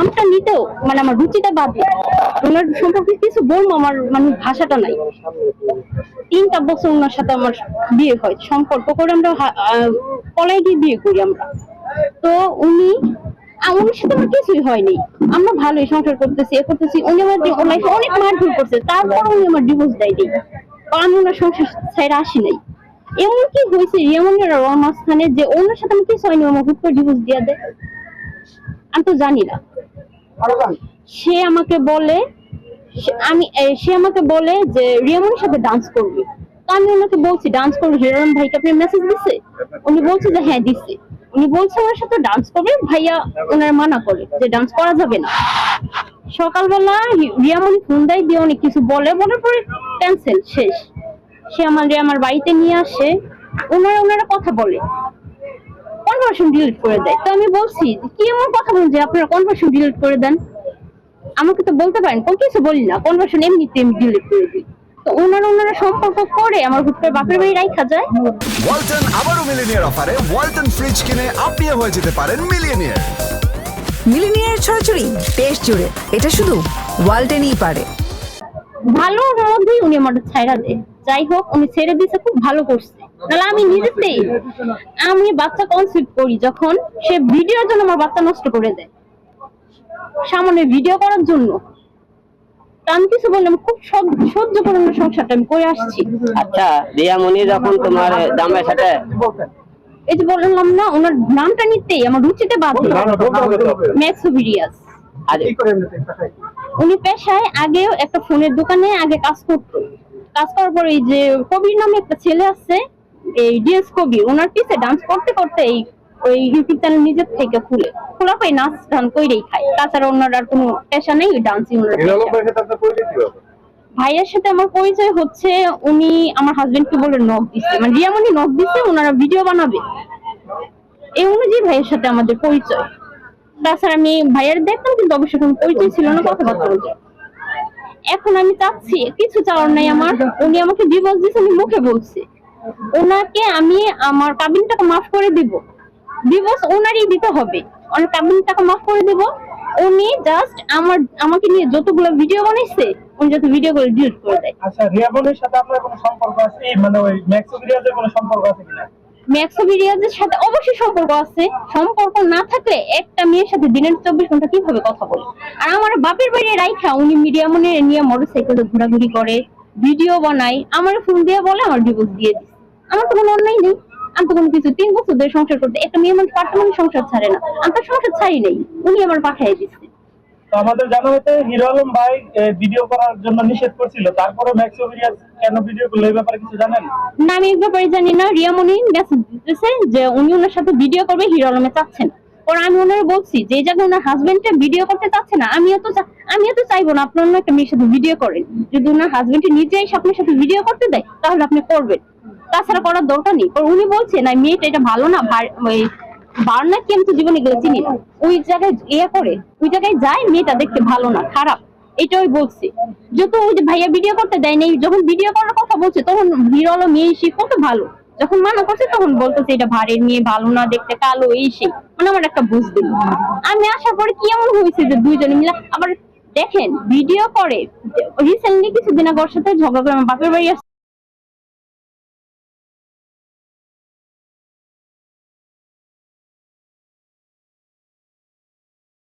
নামটা নিতেও মানে আমার রুচিটা বাদে। ওনার সম্পর্কে কিছু বলব, আমার মানে ভাষাটা নাই। তিনটা বছর ওনার সাথে আমার বিয়ে হয়, সম্পর্ক করে আমরা পলাই দিয়ে বিয়ে করি আমরা। তো উনি, আ- উনির সাথে আমার কিছুই হয়নি। আমরা ভালোই সংসার করতেছি, এ করতেছি। উনি আমার লাইফে অনেক মারধর করছে। তারপর উনি আমার ডিভোর্স দেয় দিই আমি ওনার সংসার ছেড়ে আসি নাই। এমন কি হয়েছে ওর মাঝখানে যে ওনার সাথে আমি কিছু হয়নি আমার হুট করে ডিভোর্স দিয়ে দেয়। আমি তো জানি না। সে আমাকে বলে আমি সে আমাকে বলে যে সাথে ডান্স করবে। তো আমি ওনাকে বলছি ডান্স ভাইকে আপনি মেসেজ দিছে? উনি বলছে যে হ্যাঁ দিছে। উনি বলছে ওনার সাথে ডান্স করবে, ভাইয়া ওনার মানা করে যে ডান্স করা যাবে না। সকালবেলা রি- রিয়ামণি ফোন দেয়, দিয়ে অনেক কিছু বলে। বলার পরে ক্যান্সেল শেষ। সে আমাদের আমার বাড়িতে নিয়ে আসে। ওনারা ওনারা কথা বলে। কনভার্সন ডিলিট করে দেয়? তো আমি বলছি কি এমন কথা বলেন যে আপনারা কনভার্সন ডিলিট করে দেন? আমাকে তো বলতে পারেন কোন কিছু বলি না। কনভার্সন এমনিতে আমি ডিলিট করে দিই? তো ওনারা ওনারা সম্পর্ক করে আমার হুট করে বাপের বাড়ি রাইখা যায়। ওয়ালটন আবারও মিলিনিয়ার অফারে ওয়ালটন ফ্রিজ কিনে আপনিও হয়ে যেতে পারেন মিলিয়নিয়ার মিলিনিয়ার ছড়াছড়ি দেশ জুড়ে। এটা শুধু ওয়ালটেনই পারে। ভালোর মধ্যেই উনি আমার ছাইরা দেয়। যাই হোক উনি ছেড়ে দিয়েছে খুব ভালো করছে। তাহলে আমি নিজেতেই আমি বাচ্চা কনসিভ করি যখন সে ভিডিওর জন্য আমার বাচ্চা নষ্ট করে দেয়। সামনে ভিডিও করার জন্য। আমি কিছু বললাম খুব সহ্য- করে সংসারটা আমি করে আসছি। আচ্ছা রিয়ামণি যখন তোমার সাথে এই যে বললাম না ওনার নামটা নিতেই আমার রুচিতে বাধে ম্যাক্সোভিরিয়াস আজ উনি পেশায় আগেও একটা ফোনের দোকানে আগে কাজ করতো। কাজ করার পরে এই যে কবির নামে একটা ছেলে আছে এই ডিএস কবির ওনার পিছে ডান্স করতে করতে এই ওই ইউটিউব চ্যানেল নিজের থেকে খুলে। খোলা পাই নাচ গান কইরেই খায়। তাছাড়া ওনার আর কোনো পেশা নেই ডান্সই ওনার ভাইয়ের সাথে আমার পরিচয় হচ্ছে উনি আমার হাজবেন্ডকে বলে নক দিচ্ছে। মানে রিয়ামনি নক দিচ্ছে ওনারা ভিডিও বানাবে। এই অনুযায়ী ভাইয়ের সাথে আমাদের পরিচয়। তাছাড়া আমি ভাইয়ের দেখতাম কিন্তু অবশ্যই কোনো পরিচয় ছিল না কথাবার্তা বলতে। এখন আমি চাচ্ছি কিছু চাওয়ার নাই আমার। উনি আমাকে ডিভোর্স দিয়েছে আমি মুখে বলছি। ওনাকে আমি আমার কাবিন টাকা মাফ করে দিব। ডিভোর্স ওনারই দিতে হবে। ওনার কাবিন টাকা মাফ করে দিব। উনি জাস্ট আমার আমাকে নিয়ে যতগুলো ভিডিও বানাইছে উনি যত ভিডিও করে ডিলিট করে দেয়। আচ্ছা রিয়াবনের সাথে আপনার কোনো সম্পর্ক আছে? মানে ওই ম্যাক্সোভিরিয়াদের কোনো সম্পর্ক আছে কিনা? সাথে অবশ্যই সম্পর্ক আছে। সম্পর্ক না থাকলে একটা মেয়ের সাথে দিনের চব্বিশ ঘণ্টা কীভাবে কথা বলে আর আমার বাপের বাড়ি রাইখা উনি মিডিয়া মনে নিয়ে মোটরসাইকেলে ঘোরাঘুরি করে ভিডিও বানায় আমার ফোন দিয়ে বলে আমার ডিভোর্স দিয়ে দিচ্ছে আমার তো কোনো অন্যায় নেই। আমি তো কোনো কিছু তিন বছর ধরে সংসার করতে একটা মেয়ে মানুষ পাঠানো মানে সংসার ছাড়ে না। আমি তো সংসার ছাড়ি নেই। উনি আমার পাঠিয়ে দিচ্ছে। আমাদের জানা হয়েছে হিরো আলম ভাই ভিডিও করার জন্য নিষেধ করছিল। তারপরে কেন ভিডিও করল এই ব্যাপারে কিছু জানেন? না আমি এই ব্যাপারে জানি না। রিয়ামণি মেসেজ দিতেছে যে উনি ওনার সাথে ভিডিও করবে হিরো আলমে চাচ্ছেন আমি ওনার বলছি যে জায়গায় ওনার হাজবেন্ডটা ভিডিও করতে চাচ্ছে না। আমিও তো আমিও তো চাইব না আপনার একটা মেয়ের সাথে ভিডিও করেন। যদি ওনার হাজবেন্ড নিজেই আপনার সাথে ভিডিও করতে দেয় তাহলে আপনি করবেন। তাছাড়া করার দরকার নেই। উনি বলছেন না মেয়েটা এটা ভালো না, ভার- ওই বার না কি আমি তো জীবনে গেলে চিনি ওই জায়গায় ইয়ে করে, ওই জায়গায় যায় মেয়েটা দেখতে ভালো না, খারাপ। এটাই বলছি। যত ওই যে ভাইয়া ভিডিও করতে দেয় নাই, যখন ভিডিও করার কথা বলছে, তখন হিরো আলো মেয়ে সে কত ভালো। যখন মানা করছে, তখন বলতেছে, এটা ভারের মেয়ে, ভালো না, দেখতে কালো, এই সেই। মানে আমার একটা বুঝ দিল আমি আসার পরে কি এমন হয়েছে যে দুইজনে মিলে, আবার দেখেন ভিডিও করে রিসেন্টলি কিছুদিন আগে ওর সাথে ঝগড়া করে আমার বাপের বাড়ি